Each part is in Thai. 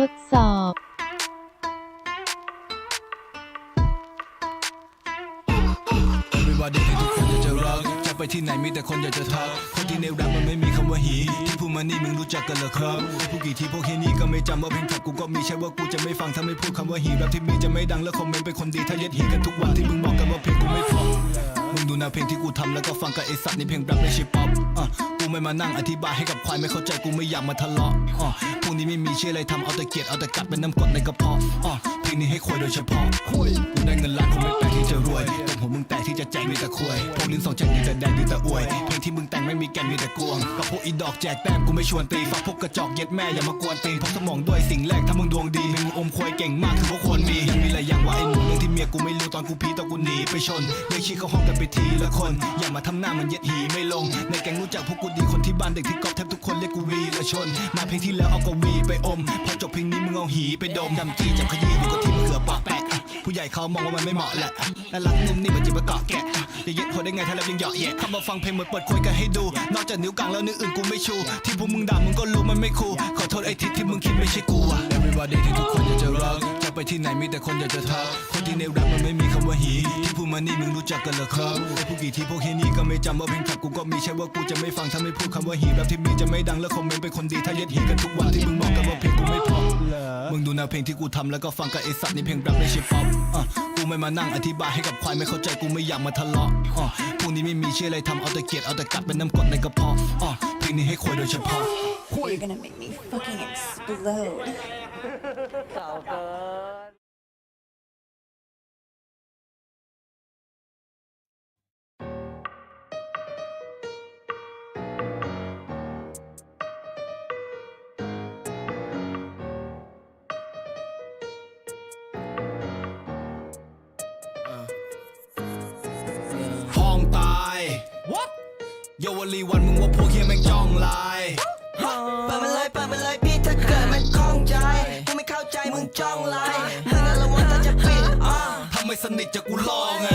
ทดสอบ Everybody อยากจะรักจะไปที่ไหนมีแต่คนอยากจะทัก คนที่ในแรปมันไม่มีคำว่าหีที่พูดมานี่มึงรู้จักกันเหรอครับผู้กี่ที่พวกเฮนี่ก็ไม่จำว่าเพลงขับกูก็มีใช่ว่ากูจะไม่ฟังถ้าไม่พูดคำว่าหีแรปที่มีจะไม่ดังแล้วคอมเมนต์เป็นคนดีถ้าเย็ดหีกันทุกวันที่มึงบอกกันว่าเพลงกูไม่พอมึงดูนวเพลงที่กูทำแล้วก็ฟังกับไอสัตว์ในเพลงแรปไม่ใช่ป๊อปอะ กูไม่มานั่งอธิบายให้กับควายไม่เข้าใจกูไม่อยากมาทะเลาะอะพวกนี้ไม่มีเชื่ออะไรทำเอาแต่เกลียดเอาแต่กัดเป็นน้ำกรดในกระเพาะอะเพลงนี้ให้ควยโดยเฉพาะกูได้เงินล้านคงไม่แปลกที่จะรวยแต่ผมมึงแตกที่จะแจกมีแต่ควยพวกลิ้นสองแจกมีแต่แดงมีแต่อวยเพลงที่มึงแต่งไม่มีแกนมีแต่กวงกับพวกอีดอกแจกแต้มกูไม่ชวนตีฟักพวกกระจอกเย็ดแม่อย่ามากวนตีนพกสมองด้วยสิ่งแรกถ้ามึงดวงดีมึงอมควยเก่งมากถือว่าควรมียังมีหลายอย่างว่าไอ้หนูเรื่องที่เมียกูไม่รู้ตอนกูพีตอนกูหนีไปชนเรียกชี้เข้าห้องกันไปทีละคนอย่ามาทำหน้ามันเย็ดหีไม่ลงในแกงรู้จักพวกกูดีคนที่บ้านเด็กที่กอบแทบทุกคนเรียกกูวีละชนมาเพลงที่แล้วเอากวีไปอม พอจบเพลงนี้มึงเอาหีไปดมจำจี้จับขยี้อยู่กับที่มึงเขือปากแปะผู้ใหญ่เขามองว่ามันไม่เหมาะแหละและรักนุ่มนี่มันจิบประกอบแกะจะเย็ดพอได้ไงถ้าแล้วยังเหยาะแยะเข้ามาฟังเพลงเหมือนเปิดคุยกันให้ดู นอกจากนิ้วกลางแล้วนิ้วอื่นกูไม่ชู ที่พวกมึงด่ามึงก็รู้มันไม่คูลขอโทษไอ้ทิศที่มึงคิดไม่ใช่กูอะ Everybody ที่ทุกคนอยากจะรัก ไปที่ไหนมีแต่คนอยากจะทักคนที่ในแรปมันไม่มีคำว่าหีที่พูดมานี่มึงรู้จักกันเหรอครับไอ้พวกกี่ทีพวกเฮนี่ก็ไม่จำว่าเพลงขับกูก็มีใช่ว่ากูจะไม่ฟังถ้าไม่พูดคำว่าหีแรปที่มีจะไม่ดังแล้วคอมเมนต์เป็นคนดีถ้าเย็ดหีกันทุกวันที่มึงบอกกันว่าเพลงกูไม่พอมึงดูแนวเพลงที่กูทำแล้วก็ฟังกับไอสัตว์นี่เพลงแรปไม่ใช่ป๊อปอะกูไม่มานั่งอธิบายให้กับควายไม่เข้าใจกูไม่อยากมาทะเลาะอะพวกนี้ไม่มีชื่ออะไรทำเอาแต่เกลียดเอาแต่กัดเป็นน้ำกรดในกระเพาะอะเพลงนี้ให้ควยโดยเฉพาะ You're gonna make me fucking explode. เยาวลีวันมึงว่าพวกเฮียแม่งจ้องลายเปิดมันเลยเปิดมันเลยพี่ถ้าเกิดมันคล่องใจมึงไม่เข้าใจมึงจ้องไลน์มึงน่าระวังแต่จะปิดอะถ้าไม่สนิทจะกูล่อไง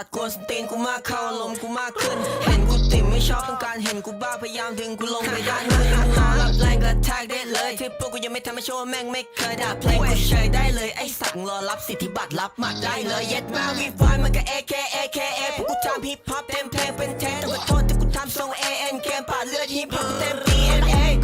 สัตว์กวนสตีนกูมากเข้าลมกูมากขึ้น เห็นกูติ่มไม่ชอบต้องการเห็นกูบ้าพยายามดึงกูลงไปด้านลึกมึงรอรับแรงกระแทกได้เลยที่พวกกูยังไม่ทำให้โชว์แม่งไม่เคยด่าเพลงกูเฉยได้เลยไอ้สัตว์รอรับสิทธิบัตรรับหมัดได้เลยเย็ดมาวีฟายมันก็ AK AKA พวกกูทำฮิปฮอปเต็มเพลงเป็นเทสต้องขอโทษที่กูทำทรง AN เกมผ่านเลือดฮิปฮอปกูเต็ม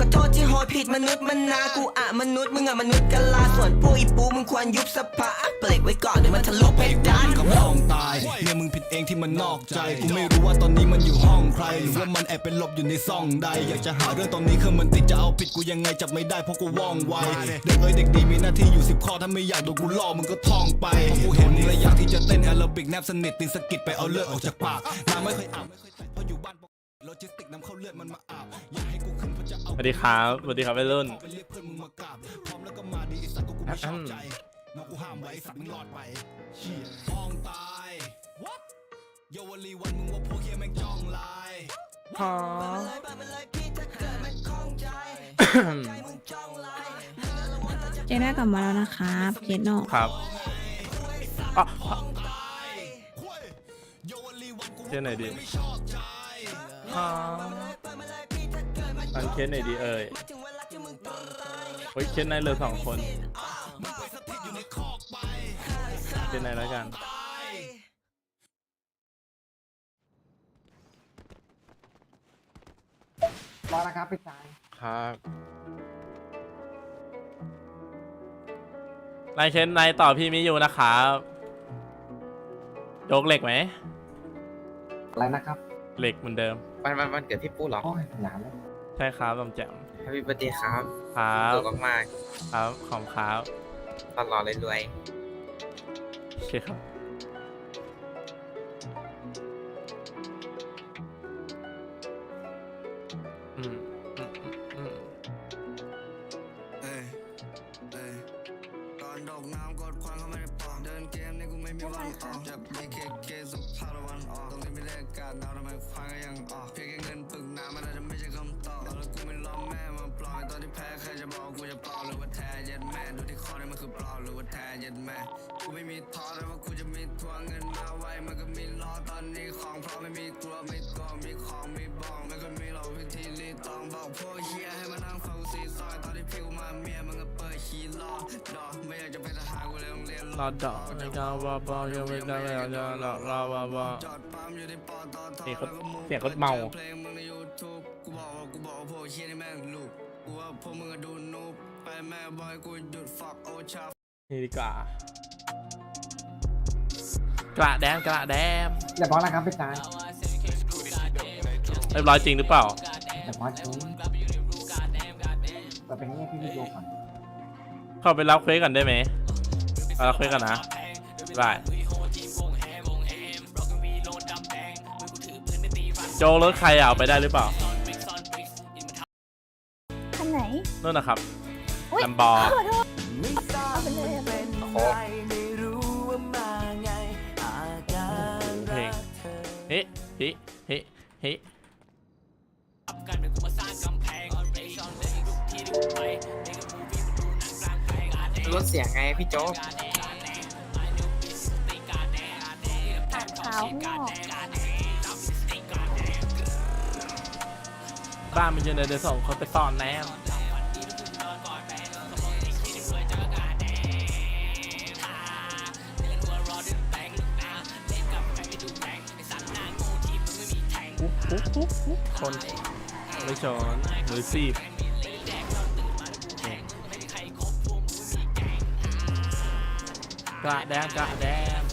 ขอโทษที่โหดผิดมนุษย์มันนากูอะมนุษย์มึงอะมนุษย์กะลาส่วนพวกอีปูมึงควรยุบสภาเบรกไว้ก่อนเดี๋ยวมันทะลุเพดานกับห้องตายเนี่ยมึงผิดเองที่มันนอกใจกูไม่รู้ว่าตอนนี้มันอยู่ห้องใครหรือว่ามันแอบเป็นหลบอยู่ในซ่องใด อยากจะหาเรื่องตอนนี้คือมันติดจะเอาผิดกูยังไงจับไม่ได้เพราะกูว่องไวเด็กเอ้ยเด็กดีมีหน้าที่อยู่สิบข้อถ้าไม่อยากโดนกูล่อมึงก็ท่องไปเพราะกูเห็นมึงและอยากที่จะเต้นแอโรบิกแนบสนิทติงสะกิดไปเอาเลือดออกจากปากน้ำไม่เคยอาบไม่เคย สวัสดีครับสวัสดีครับวัยรุ่นไปเรียกเพื่อนมึงมากราบพร้อมแล้วก็มาดีไอ้สัตว์ก็กูไม่ชอบใจน้องกูห้ามไว้ไอ้สัตว์มึงรอดไปเชี่ยห้องตาย What เยาวลีวันมึงว่าพวกเฮียแม่งจ้องลายเปิดมันเลยเปิดมันเลยพี่ถ้าเกิดมันคล่องใจใจมึงจ้องไลน์มึงน่าระวังแต่จะเจได้กลับมาแล้วนะครับเจโน่ครับอะคุยเยาวลีวันกูเคสไหนดีไม่ชอ บใจเปิดมันเลยพี่ถ้าเกิดมันอันเคสไหนดีเอ่ยถึงเวลาที่มึงต้องตายเฮ้ยเคสไหนเหลือสองคนมึงไปสถิตอยู่ในคอกไปเคสไหนแล้วกันตายรอนะครับพี่ชายครับนายเคสไหนต่อพี่มิอยู่นะครับยกเหล็กไหมอะไรนะครับ เหล็กเหมือนเดิมวันวันวันเกิดพี่ปูเหรอ โอ้ยหนานแล้ว ใช่ครับลำแจ่ม h a p p ี b เบ t ร์ a y ครับครับสุขมากครับขอบคุณครับๆตลอดเลยรวยโอเคครับอืมอืมอืมอืมเอ้ยเอ้ยก่อนดอกน้ำกดควันเข้ามาในปอดเดินเกมนี่กูไม่มีไม่ใช่ค่ะจาก BKK สุภาพตะวันออกตรงนี้ไม่ได้อากาศหนาวทำไมควันก็ยังออกเพี ยงแค่เงินปึกน้ำมันอาจจะไม่ใช่คำตอบแล้วกู ลอยตอนที่แพ้ใครจะบอกกูจะเปล่าหรือว่าแท้เย็ดแม่ดูที่คอนี่มันคือเปล่าหรือว่าแท้เย็ดแม่กูไม่มีท้อแต่ว่ากูจะมีทวงเงินมาไว้มันก็มีล้อตอนนี้ของพร้อมไม่มีกลัวไม่กลัวมีของมีบ้องมันก็มีเราวิธีรีตองบอกพวกเฮียให้มานั่งฟังกูซีซอยตอนที่ผิวมาเมียมันก็เปิดขี้ล้อดอกไม่อยากจะเป็นทหารกูเลยโรงเรียนรอดอกในกาบาบายังไม่ได้แล้วจะรอรอบาบาจอดปั๊มอยู่ที่ปอตอทอเสียงแล้วก็เสียงรถเมาเพลงมึงใน YouTube กูบอกว่ากูบอกว่าพวกเฮียนี่แม่งลูก กูว่าพวกมึงอะดูนูบไปแม่บอยกูหยุดฝักโอชา นี่ดีกว่ากระแดมกระแดมเรียบร้อยแล้วครับพี่ชายเรียบร้อยจริงหรือเปล่าเรียบร้อยจริงแต่เป็นอย่างนี้พี่พี่ดูก่อนเข้าไปรับเควสก่อนได้ไหมเอารับเควสก่อนนะได้โจรถใครอะเอาไปได้หรือเปล่าคั นไหนนู่นนะครับอุ๊ยลำบอขอโทษเอาไปเลยเอาไปเลยโอ้เพลงเฮ้เฮ้เฮ้เฮ้ลดเสียงไงพี่โจ๊กอ่านข่าวข้างนอกบ้านมันอยู่ในเดือนสองคนไปซ่อนแล้วุ๊บอุ๊บอุ๊บคนไม่ชนหรือซีบกระแดงกระแดง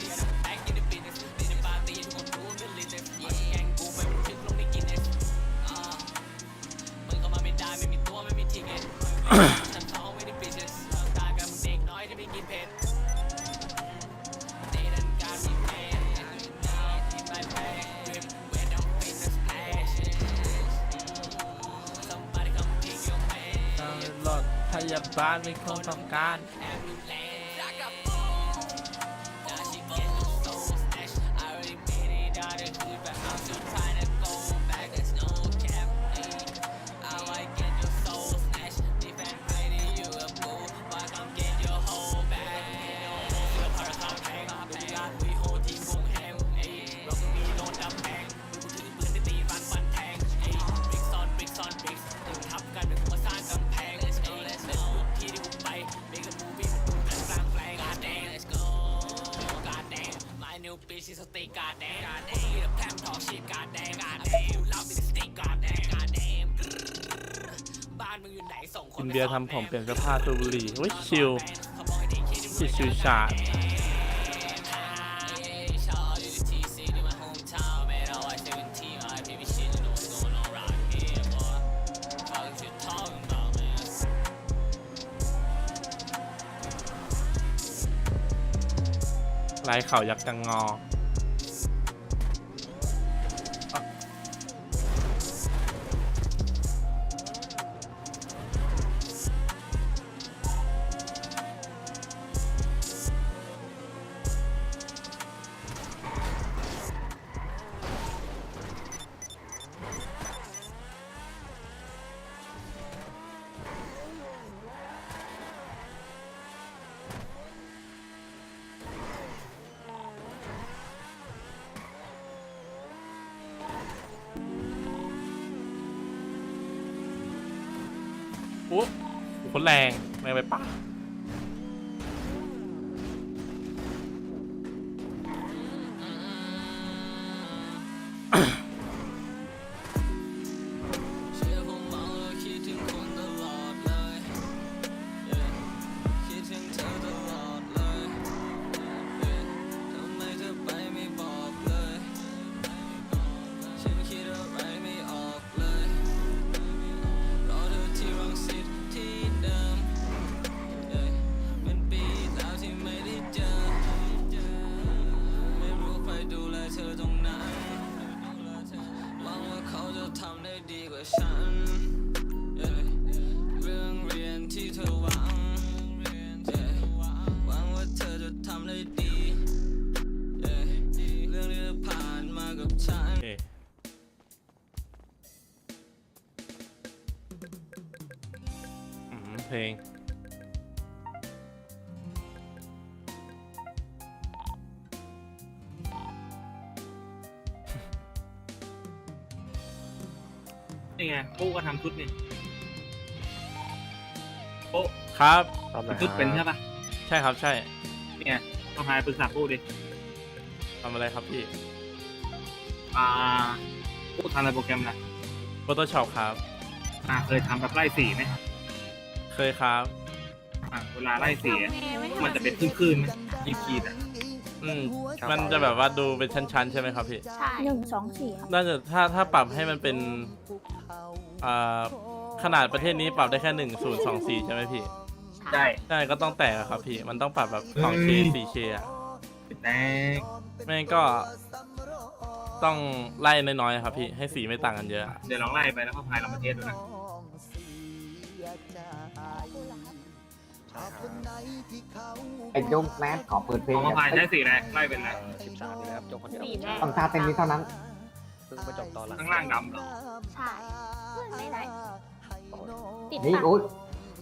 พยาบาลมีคงต้องการ กินเบียร์ทำผมเปลี่ยนเสื้อผ้าสูบบุหรี่เฮ้ยชิลชิลชิลชาด ลายเขายักษ์กังงอ คนแรงแรงไปปะ เพลง นี่ไงปู้ก็ทำชุดนี่โอ้ครับชุดเป็นใช่ปะใช่ครับใช่นี่ไงต้องหายปรึกษาปู้ดิทำอะไรครับพี่อ่าปู้ทำอะไรโปรแกรมนะ Photoshop ครับ อ่าเคยทำแบบไล่สีไหม เคยครับ อ่าเวลาไล่สีอะมันจะเป็นคลื่นๆไหมขีดๆอะอืมมันจะแบบว่าดูเป็นชั้นๆ ใช่ไหมครับพี่ ใช่ หนึ่งสองสี่ครับน่าจะถ้าถ้าปรับให้มันเป็นอ่าขนาดประเทศนี้ปรับได้แค่หนึ่งศูนย์สองสี่ใช่ไหมพี่ได้ใช่ก็ต้องแตกอะครับพี่ มันต้องปรับแบบสองเคเฮ้ยสี่เคอะแดงไม่งั้นก็ต้องไล่น้อยๆครับพี่ ให้สีไม่ต่างกันเยอะ เดี๋ยวลองไล่ไปแล้วก็พายลองประเทศดูนะ ไอ้โยมแมสขอเปิดเพลงของมาพายใช้สีอะไรไล่เป็นอะไรสี่แน่ต้องตาเต็มนี้เท่านั้นข้างล่างดำเหรอใช่ไม่ไหนติดนี่ปะโอ๊ย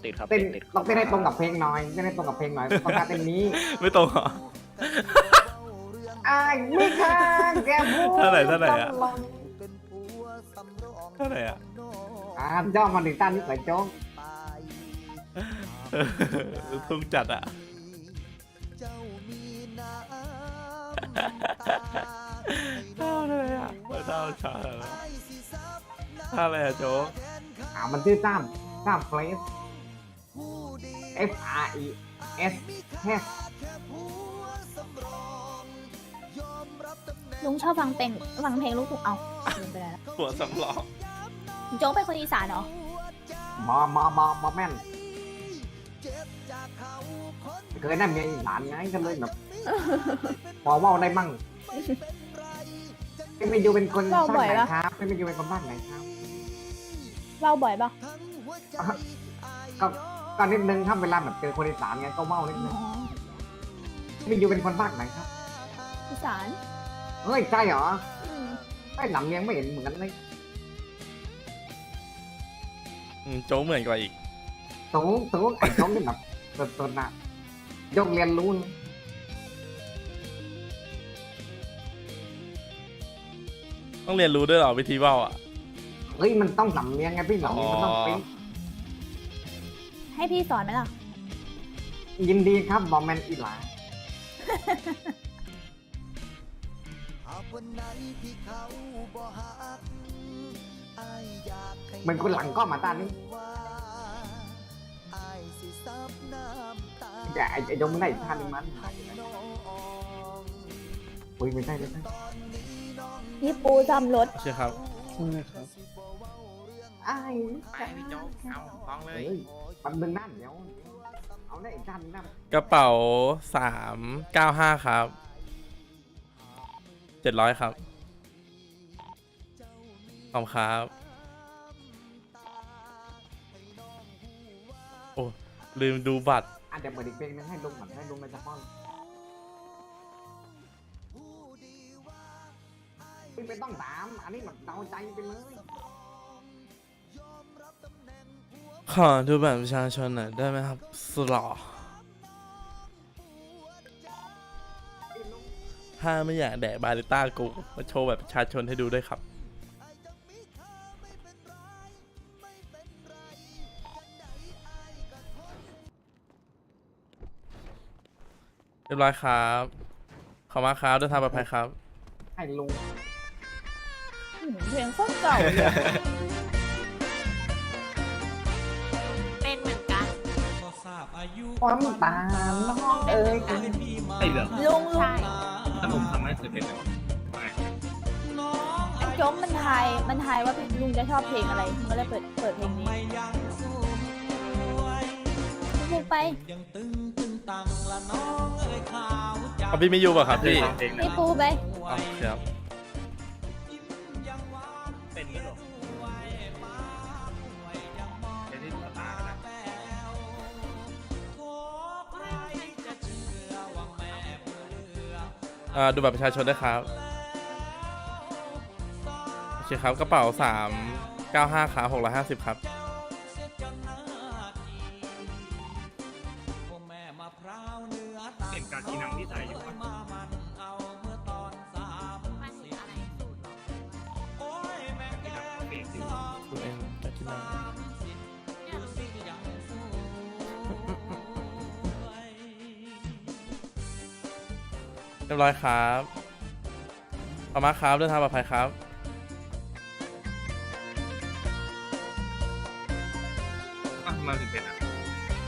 ติดครับเต้นต้องเต้นให้ตรงกับเพลงหน่อยเต้นให้ตรงกับเพลงหน่อยต้องตาเต็มนี้ ไม่ตรงเหรออ้ายไม่ค้างแกพูดเท่าไหร่เท่าไหร่อะต้องลงเท่าไหร่อะอ่าเจ้ามาถึงต้านนี้ใส่โจ๊ก ทุ่งจัดอะเท่าไหร่อะเท่าชาท่าไรอะโจ๊กอ่ามันชื่อจ้ามจ้มเฟลส F R E S S ลุงชอบฟังเพลงฟังเพลงลูกทุ่งเอาลืมไปแล้วหัวสำรองโจ๊กเป็นคนอีสานเหรอมอมอมอมอแม่น เคยได้เมียอีสานไงก็เลยแบบพอเว่าได้มั่งพี่ไม่อยู่เป็นคนเว้าบ้านบ่อยไหนปะครับพี่ไม่อยู่เป็นคนบ้านไหนครับเล่าบ่อยปะก็ก็นิดนึงครับเวลาแบบเจอคนอีสานไงก็เมานิดนึงพี่ไม่อยู่เป็นคนบ้านไหนครับอีสานเฮ้ยใช่เหรออืมไม่หนำเนียงไม่เห็นเหมือนเลยอืมโจ๊กเหมือนกว่าอีก สูงสูงไอ้น้องนี่แบบสดๆนะยกเรียนรู้นะต้องเรียนรู้ด้วยเหรอวิธีเว้าอะ เฮ้ยมันต้องหนำเนียงไงพี่หนำเนียงมันต้องเป็นให้พี่สอนไหมล่ะ ยินดีครับบอมแมนอีหลาเหมือนคนหลังก็มาตานี้ แต่ไอ้ไอ้ยงไม่ได้อีกท่านึงมันอุ้ยไม่ได้ไม่ได้นี่ปูจำรถใช่ครับไอ้ไปพี่โจ๊กเอาลองเลเฮ้ยยมันดึงนั่นเดี๋ยวเอาได้อีกท่านึงนั่นกระเป๋าสามเก้าห้าครับเจ็ดร้อยครับขอบคุณครับ โอ้ลืมดูบัตรอะ เดี๋ยวเปิดอีกเพลงนึงให้ลุงก่อนให้ลุงไปจะป้อนพี่ไม่ต้องถาม อันนี้แบบเดาใจไปเลยขอดูบัตรประชาชนหน่อยได้ไหมครับสลอถ้าไม่อยากแดกบาริต้ากูมาโชว์แบบประชาชนให้ดูด้วยครับ เรียบร้อยครับขอบคุณมากครับเดินทางปลอดภัยครับให้ลุงอืมเพลงโคตรเก่าเลยอะเป็นเหมือนกัน ความตาน้องเอ้ยไอ้เหรอลุงลุใช่ งถ้าผมทำไม่เคยเป็นเลยวะไปไอ้โจ๊กมันทายมันทายว่าลุงจะชอบเพลงอะไรมันก็เลยเปิดเปิดเพลงนี้ลุงไป เอาพี่ไม่อยู่ป่ะครับพี่ฟังเพลงนะนี่ปูไปอ๋อครับเป็นด้วยเหรอเดี๋ยวที่ดูตากันนะอ่าดูบัตรประชาชนด้วยครับเคครับ กระเป๋าสามเก้าห้าครับหกร้อยห้าสิบครับ อยครับขอบคุณมากครับเดินทางปลอดภัยครับอะทำไมาถึงเป็นอะ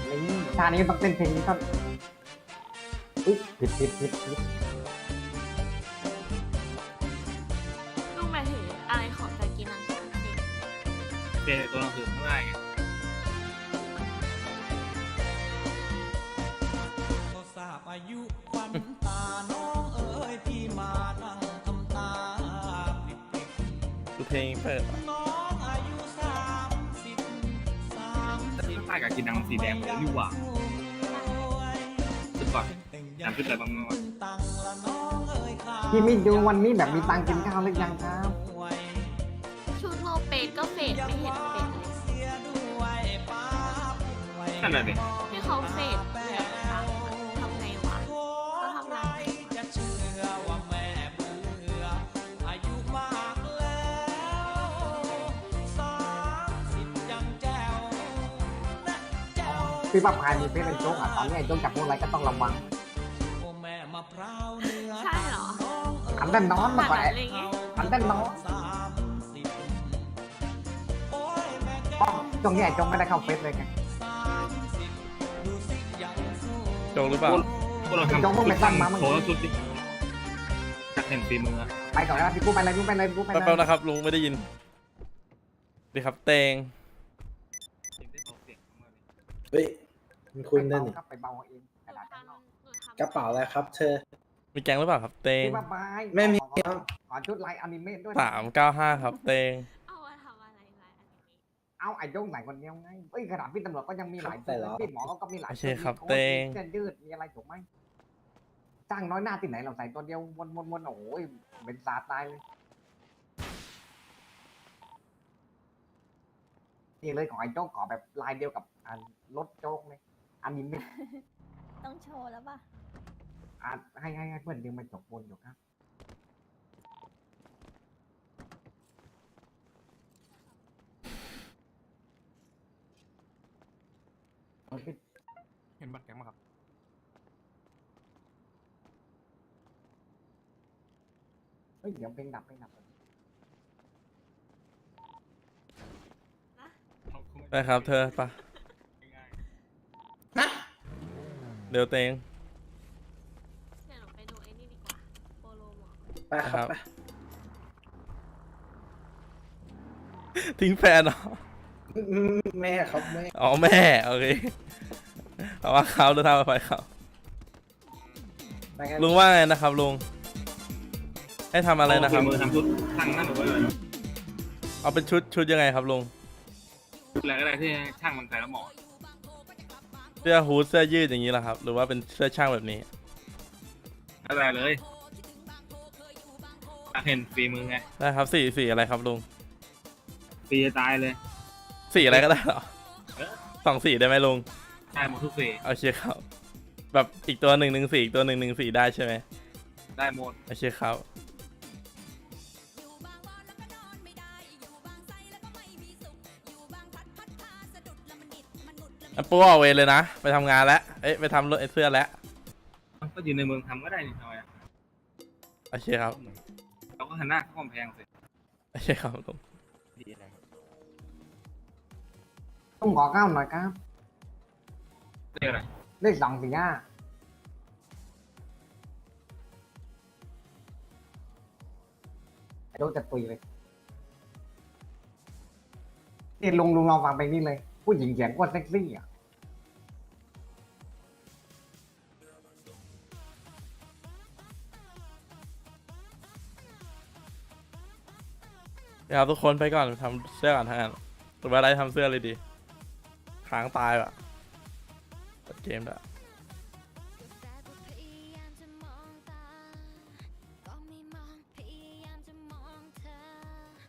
นี่ชานี้ต้องเต้นเพลงนี้ต้องอุ๊ยผิดผิดผิดผิดลุงหมายถึงอะไรของจากกินนังคะเด็กเปลี่ยนตัวหนังสือข้างในไง เพลงเปิดอะน้องอายุสามสิบสามแต่ที่ป้ายกับกีนังสีแดงเลยนี่หว่าชุดก่อนแต่งจำชุดอะไรบ้างมั้งวะตังละน้องเอ๋ยข้าพี่มิดูวันนี้แบบมีตังค์กินข้าวหรือยังครับด้วยชุดโลเปนก็เฟดไม่เห็นเป็นเลยเสียด้วยป้าไว้นั่นแหละดิให้เขาเฟด พี่ป้าพายมีเพชรเป็นโจ๊กอะตอนนี้ไอ้โจ๊กจับพวกอะไรก็ต้องระวังโอ้แม่มะพร้าวเนื้อใช่เหรอขันแต่นอนมาก่อนขไอ้นาดนั้นเลยไงขันแต่นอนสามสิบโอ้ยแม่แก้อ๋อวช่วงนี้ไอ้โจ๊กไม่ได้เข้าเฟซเลยไงสามสิบดูสิยังสู้โจกหรือเปล่าพวกเราทำโจ๊กพวกไปตั้งมาเมื่อโชว์กี้ชุดดิอยากเห็นฝีมืออะไปก่อนนะพี่กู้ไปเลยพี่กู้ไปเลยพี่กู้ไปเลยแป๊บๆนะครับลุงไม่ได้ยินดีครับเตงเสียงได้เบาเสียงข้างนอกดิเฮ้ย มันคุณนั่นไปนี่เบาครับไปเบาเอาเองกระดาษทข้างนอกำหนูทำกระเป๋าอะไรครับ เธอ มีแกงหรือเปล่าครับเตงพี่ป้าพายไม่มีขอครับ ขอชุดลายอนิเมะด้วยสามเก้าห้าครับเตงเอามาทำอะไรไรอันนี้เอาไอ้โจ๊กไหนคนเดียวไงเอ้ยขนาดพี่ตำรวจก็ยังมีหลายครับแต่ละพี่หมอเขาก็มีหลายโอเคครับมีโค้ดเต้งมีเสื้อยืดมีอะไรถูกไหมจ้างน้อยหน้าที่ไหนเราใส่ตัวเดียววนวนวนโอ้ยเป็นสาตายเลยนี่เลยของไอ้โจ๊กขอแบบลายเดียวกับอันรถโจ๊กเลย อนิเมะต้องโชว์แล้วป่ะอะให้ให้ให้เพื่อนดึงมาจบบนอยู่ครับเห็นบัตรแกงมาครับ เฮ้ยเดี๋ยวเพลงดับเพลงดับได้ครับเธอไปะ ง่าย เดี๋ยวเตง เดี๋ยวหนูไปดูไอ้นี่ดีกว่าโปโลหมอไปครับครับไปทิ้งแฟนเหรออืมแม่ครับแม่อ๋อแม่ โอเคเอาว่าเขาเดินทางปลอดภัยครับไปกันลุงว่าไงนะครับลุง ให้ทำอะไรนะคฝีรับ มือทำชุดช่างนั่นหรือว่าอะไรเอาเป็นชุดชุดยังไงครับลุงชุดอะไรก็ได้ที่ช่างมันใส่แล้วเหมาะ เสื้อฮูดเสื้อยืดอย่างนี้เหรอครับ หรือว่าเป็นเสื้อช่างแบบนี้ อะไรเลยอยากเห็นฝีมือไงได้ครับสีสีอะไรครับลุงฟรีจะตายเลย สีอะไรก็ได้เหรอสองสีได้ไหมลุงได้หมดทุกสีโอเคครับ แบบอีกตัวหนึ่งหนึ่งสีอีกตัวหนึ่งหนึ่งสีได้ใช่ไหมได้หมด โอเคครับ อันปูเอาเวรเลยนะ ไปทำงานแล้ว เอ้ยไปทำรถไอ้เสื้อแล้ว ก็อยู่ในเมืองทำก็ได้นี่ทำไมอะโอเคครับ เราก็หันหน้าเข้ากำแพงสิโอเคครับลุงต้องขอข้าวหน่อยครับ เรียกอะไรเลขสองสี่ห้าไอ้โจ๊กจะตุยเลยนี่ลุงลุงลองฟังเพลงนี้เลย ผู้หญิงเสียงโคตรเซ็กซี่อะ เดี๋ยวครับทุกคนไปก่อนทำเสื้อก่อนทางนั้นหรือว่าอะไรทำเสื้อเลยดีค้างตายว่ะเปิดเกมแล้ว